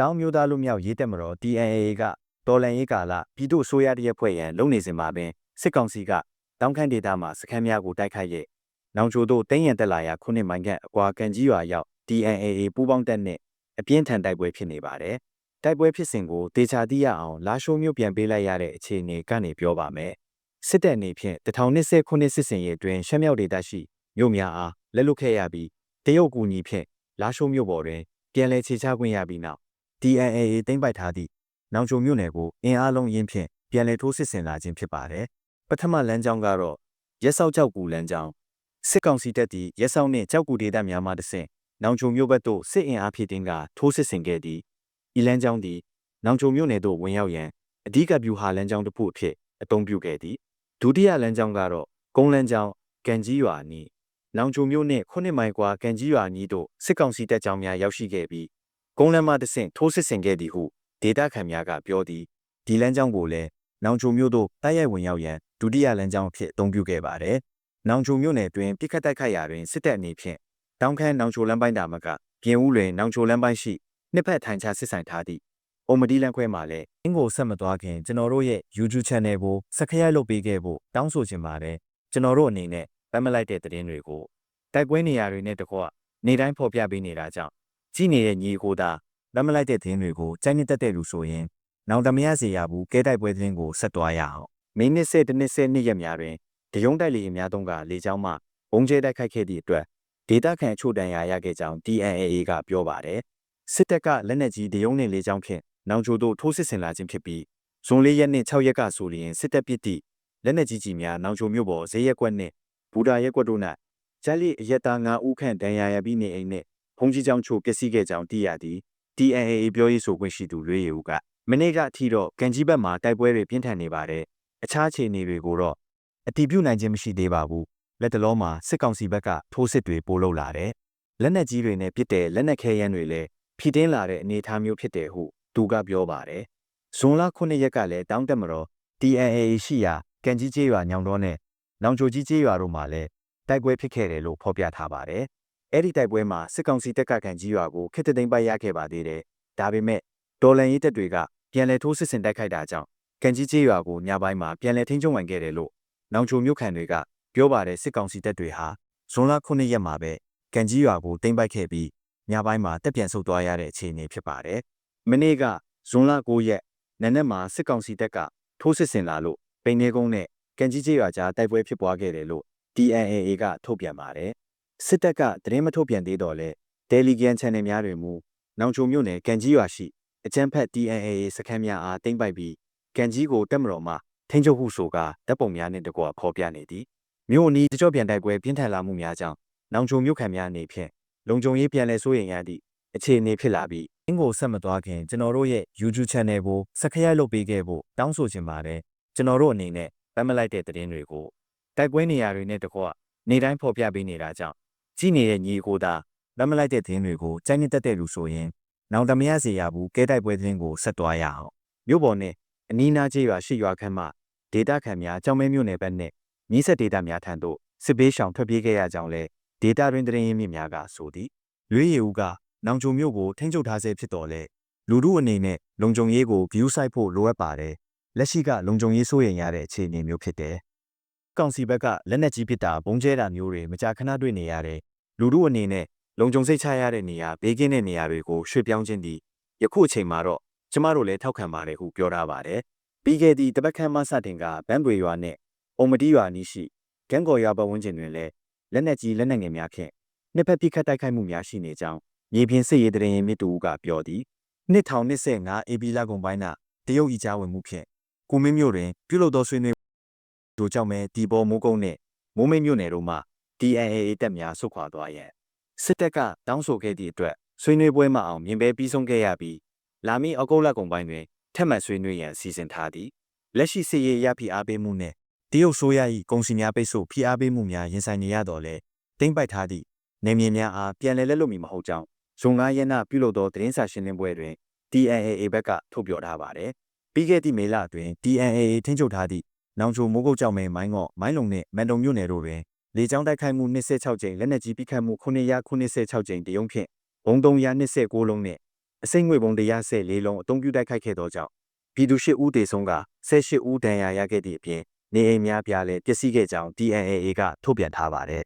တောင်မျိုးသားလူမျိုးရေးတက်မတော် TNAA ကတော်လန်ရေးကာလပြည်သူ့အစိုးရတရက်ဖွဲ့ရန်လုပ်နေစဉ်မှာပင်စစ်ကောင်စီကတောင်ခမ်းဒေသမှာစခန်းများကိုတိုက်ခိုက်ရဲ့နောင်ချိုတို့တင်းရန်တက်လာရာခုနှစ်မိုင်ခန့်အကွာကန်ကြီးရွာရောက် TNAA ပူးပေါင်းတပ်နဲ့အပြင်းထန်တိုက်ပွဲဖြစ်နေပါတယ်။တိုက်ပွဲဖြစ်စဉ်ကိုတေချာသိရအောင်လာရှိုးမြို့ပြန်ပေးလိုက်ရတဲ့အခြေအနေကနေပြောပါမယ်။စစ်တပ်အနေဖြင့်1029ခုနှစ်စစ်စင်ရေးအတွင်းရှမ်းမြောက်ဒေသရှိမြို့များအားလက်လွတ်ခဲ့ရပြီးတရုတ်ကူညီဖြင့်လာရှိုးမြို့ပေါ်တွင်ပြန်လည်ခြေချခွင့်ရပြီးနောက် TNAA သိမ်းပိုက်ထားသည့်နောင်ချိုမြို့နယ်ကိုအင်အားလုံးရင်းဖြင့်ပြန်လည်ထိုးစစ်ဆင်လာခြင်းဖြစ်ပါတယ်။ပထမလမ်းကြောင်းကတော့ရက်စောက်ကြောက်ကူလမ်းကြောင်းစစ်ကောင်စီတပ်သည်ရက်စောက်နှင့်ကြောက်ကူဒေသများမှတဆင့်နောင်ချိုမြို့ဘက်သို့စစ်အင်အားဖြည့်တင်းကထိုးစစ်ဆင်ခဲ့သည်။ဤလမ်းကြောင်းသည်နောင်ချိုမြို့နယ်သို့ဝင်ရောက်ရန်အဓိကဗျူဟာလမ်းကြောင်းတစ်ခုအဖြစ်အသုံးပြုခဲ့သည်။ဒုတိယလမ်းကြောင်းကတော့ကုန်းလမ်းကြောင်းကန်ကြီးရွာနီးနောင်ချိုမြို့နှင့်ခုနှစ်မိုင်ကွာကန်ကြီးရွာနီးသို့စစ်ကောင်စီတပ်ကြောင်းများရောက်ရှိခဲ့ပြီး ကုန်းလမ်းမှတဆင့်ထိုးစစ်ဆင်ခဲ့သည်ဟုဒေတာခန်များကပြောသည်ဒီလမ်းကြောင်းကိုလည်းနောင်ချိုမြို့သို့တိုက်ရိုက်ဝင်ရောက်ရန်ဒုတိယလမ်းကြောင်းအဖြစ်အသုံးပြုခဲ့ပါတယ်။နောင်ချိုမြို့နယ်တွင်ပြစ်ခတ်တိုက်ခိုက်ရာတွင်စစ်တပ်အနေဖြင့်တောင်ခမ်းနောင်ချိုလမ်းပိုင်းတာမကပြင်ဦးလွင်နောင်ချိုလမ်းပိုင်းရှိနှစ်ဖက်ထိုင်ချစစ်ဆိုင်ထားသည့်အိုမဒီလန်ခွဲမှာလည်းအင်ကိုဆက်မသွားခင်ကျွန်တော်တို့ရဲ့ YouTube Channel ကို Subscribe လုပ်ပေးခဲ့ဖို့တောင်းဆိုချင်ပါတယ်ကျွန်တော်တို့အနေနဲ့ပတ်မလိုက်တဲ့သတင်းတွေကိုတိုက်ပွဲနေရာတွေနဲ့တကွနေတိုင်းဖော်ပြပေးနေတာကြောင့် ကြည့်နေတဲ့ညီကိုသာပတ်မလိုက်တဲ့သတင်းတွေကိုကြိုက်နေတတ်တဲ့လူဆိုရင်နောင်တမရစေရဘူးကဲတိုက်ပွဲသတင်းကိုဆက်သွားရအောင်မိနစ်စေတနစ်စေနှစ်ရက်များတွင်တရုံးတိုက်လေအများသုံးကလေကြောင်းမှဘုံကျဲတိုက်ခိုက်ခဲ့သည့်အတွက်ဒေတာခန်အချို့တန်ရာရခဲ့ကြောင်း TNAA ကပြောပါတယ်စစ်တပ်ကလက်နက်ကြီးတရုံးနဲ့လေကြောင်းဖြင့်နောင်ချိုတို့ထိုးစစ်ဆင်လာခြင်းဖြစ်ပြီးဇွန်၄ရက်နေ့6ရက်ကဆိုလျင်စစ်တပ်ပစ်သည့်လက်နက်ကြီးကြီးများနောင်ချိုမြို့ပေါ်ဈေးရက်ကွက်နှင့်ဘူတာရက်ကွက်တို့၌ကျက်လီအရက်သား9ဦးခန့်တန်ရာရပြီးနေအိမ်နှင့် ဖုန်ကြီးချောင်းချိုပျက်စီးခဲ့ကြောင်းသိရသည် TNAA ပြောရေးဆိုခွင့်ရှိသူလွေးရူကမနေ့ကအထိတော့ကန်ကြီးဘက်မှာတိုက်ပွဲတွေပြင်းထန်နေပါတယ်အခြားအခြေအနေတွေကိုတော့အတည်ပြုနိုင်ခြင်းမရှိသေးပါဘူးလက်တလုံးမှာစစ်ကောင်စီဘက်ကထိုးစစ်တွေပိုလုပ်လာတယ်လက်နက်ကြီးတွေနဲ့ပစ်တဲ့လက်နက်ခဲယမ်းတွေလည်းဖြည့်တင်းလာတဲ့အနေအထားမျိုးဖြစ်တယ်ဟုသူကပြောပါတယ်ဇွန်လ9ရက်ကလည်းတောင်းတက်မတော် TNAA ရှိရာကန်ကြီးကျေးရွာညောင်တော်နဲ့နောင်ချိုကြီးကျေးရွာတို့မှာလည်းတိုက်ပွဲဖြစ်ခဲ့တယ်လို့ဖော်ပြထားပါတယ် အဲ့ဒီတိုက်ပွဲမှာစစ်ကောင်စီတပ်ကကန်ကြီးရွာကိုခစ်တသိမ်းပိုက်ရခဲ့ပါသေးတယ်ဒါပေမဲ့ဒေါ်လန်ရေးတပ်တွေကပြန်လည်ထိုးစစ်ဆင်တိုက်ခိုက်တာကြောင့်ကန်ကြီးကျေးရွာကိုညပိုင်းမှာပြန်လည်ထိန်းချုပ်နိုင်ခဲ့တယ်လို့နောင်ချိုမြို့ခံတွေကပြောပါတယ်စစ်ကောင်စီတပ်တွေဟာဇွန်လ9ရက်မှာပဲကန်ကြီးရွာကိုသိမ်းပိုက်ခဲ့ပြီးညပိုင်းမှာတက်ပြန်ဆုတ်သွားရတဲ့အခြေအနေဖြစ်ပါတယ်။မနေ့ကဇွန်လ9ရက်နနက်မှာစစ်ကောင်စီတပ်ကထိုးစစ်ဆင်လာလို့ပိန်နေကုန်းနဲ့ကန်ကြီးကျေးရွာကြားတိုက်ပွဲဖြစ်ပွားခဲ့တယ်လို့ TNAA ကထုတ်ပြန်ပါတယ်။ စစ်တပ်ကသတင်းမထုတ်ပြန်သေးတော့လဲ Telegram Channel များတွင်မူနောင်ချိုမြို့နယ်ကန်ကြီးရွာရှိအကြမ်းဖက် TNAA စခန်းများအားတင်ပိုက်ပြီးကန်ကြီးကိုတက်မတော်မှထိန်းချုပ်ဟုဆိုကတပ်ပုံများနှင့်တကွဖော်ပြနေသည်မြို့အနီးတကြော့ပြန်တိုက်ပွဲပြင်းထန်လာမှုများကြောင့်နောင်ချိုမြို့ခံများအနေဖြင့်လုံခြုံရေးပြန်လည်စိုးရိမ်ရသည့်အခြေအနေဖြစ်လာပြီးအင်းကိုဆက်မသွားခင်ကျွန်တော်တို့ရဲ့ YouTube Channel ကို Subscribe လုပ်ပေးခဲ့ဖို့တောင်းဆိုချင်ပါတယ်ကျွန်တော်တို့အနေနဲ့ပတ်မလိုက်တဲ့သတင်းတွေကိုတိုက်ပွဲနေရာတွေနဲ့တကွနေတိုင်းဖော်ပြပေးနေတာကြောင့် ကြည့်နေတဲ့ညီကိုသာပတ်မလိုက်တဲ့သတင်းတွေကိုကြိုက်နေတတ်တဲ့လူဆိုရင်နောင်တမရစေရဘူးကဲတိုက်ပွဲသတင်းကိုဆက်သွားရအောင်မြို့ပေါ်နဲ့အနီးနားကျေးရွာရှိရွာခန့်မှဒေတာခန့်များကြောင်မဲမြို့နယ်ဘက်နဲ့မြင်းဆက်ဒေတာများထံသို့စစ်ပေးရှောင်ထွက်ပြေးခဲ့ရကြောင်းလဲဒေတာတွင်တရင်ရင်းမြစ်များကဆိုသည်လွေးရည်ဦးကနောင်ချုံမြို့ကိုထိန်းချုပ်ထားဆဲဖြစ်တော်လဲလူတို့အနေနဲ့လုံခြုံရေးကိုဂယူးဆိုင်ဖို့လိုအပ်ပါတယ်လက်ရှိကလုံခြုံရေးစိုးရိမ်ရတဲ့အခြေအနေမျိုးဖြစ်တယ် ကောင်စီဘက်ကလက်နက်ကြီးပစ်တာဘုံကျဲတာမျိုးတွေမကြာခဏတွေ့နေရတယ်လူတို့အနေနဲ့လုံခြုံစိတ်ချရတဲ့နေရာဘေးကင်းတဲ့နေရာတွေကိုရွှေ့ပြောင်းခြင်းသည်ယခုအချိန်မှာတော့ကျမတို့လည်းထောက်ခံပါတယ်ဟုပြောထားပါတယ်ပြီးခဲ့သည့်တပတ်ခန့်မှစတင်ကဘန်ပွေရွာနဲ့အုံမတီရွာနီးရှိကန်းကော်ရွာပတ်ဝန်းကျင်တွင်လည်းလက်နက်ကြီးလက်နက်ငယ်များဖြင့်နှစ်ဖက်ပစ်ခတ်တိုက်ခိုက်မှုများရှိနေကြောင်းမြေပြင်စစ်ရေးတရင်မြစ်တူကပြောသည်2025 AB လကုန်ပိုင်းကတရုတ်ဤကြားဝင်မှုဖြင့်ကုမင်းမြို့တွင်ပြုလုပ်သောဆွေးနွေး တို့ကြောင့်ပဲဒီပေါ်မိုးကုန်းနှင့်မိုးမိတ်မြို့နယ်တို့မှ DNAA တပ်များဆုတ်ခွာသွားရန်စစ်တပ်ကတောင်းဆိုခဲ့သည့်အတွက်ဆွေးနွေးပွဲမှအောင်မြင်ပဲပြီးဆုံးခဲ့ရပြီးလာမည့်ဩဂုတ်လကုန်ပိုင်းတွင်ထက်မှန်ဆွေးနွေးရန်စီစဉ်ထားသည်လက်ရှိစစ်ရေးရဖိအားပေးမှုနှင့်တရုတ်ဆိုရ၏ကုန်စည်များပိတ်ဆို့ဖိအားပေးမှုများရင်ဆိုင်နေရတော့လဲတိမ့်ပိုက်ထားသည့်နေမြေများအားပြန်လည်လက်လွတ်မီမဟုတ်ကြောင်းဇွန်9ရက်နေ့ပြုလုပ်သောသတင်းစာရှင်းလင်းပွဲတွင် TNAA ဘက်ကထုတ်ပြောထားပါတယ်ပြီးခဲ့သည့်မေလအတွင်း TNAA ထိန်းချုပ်ထားသည့် နောင်ချိုမိုးကုတ်ကြောင်မဲမိုင်းငေါ့မိုင်းလုံနှင့်မန်တုံမြို့နယ်တို့တွင်လေကြောင်းတိုက်ခိုက်မှု26ကြိမ်လက်နက်ကြီးပစ်ခတ်မှု996ကြိမ်တရုံဖြင့်ဘုံ326လုံးနှင့်အစိမ့်ငွေပုံ114လုံးအုံပြုတိုက်ခိုက်ခဲ့သောကြောင့်ပြည်သူ8ဦးသေဆုံးက18ဦးဒဏ်ရာရခဲ့သည့်အပြင်နေအိမ်များပြားလည်းပျက်စီးခဲ့ကြောင်း DNAA ကထုတ်ပြန်ထားပါတယ်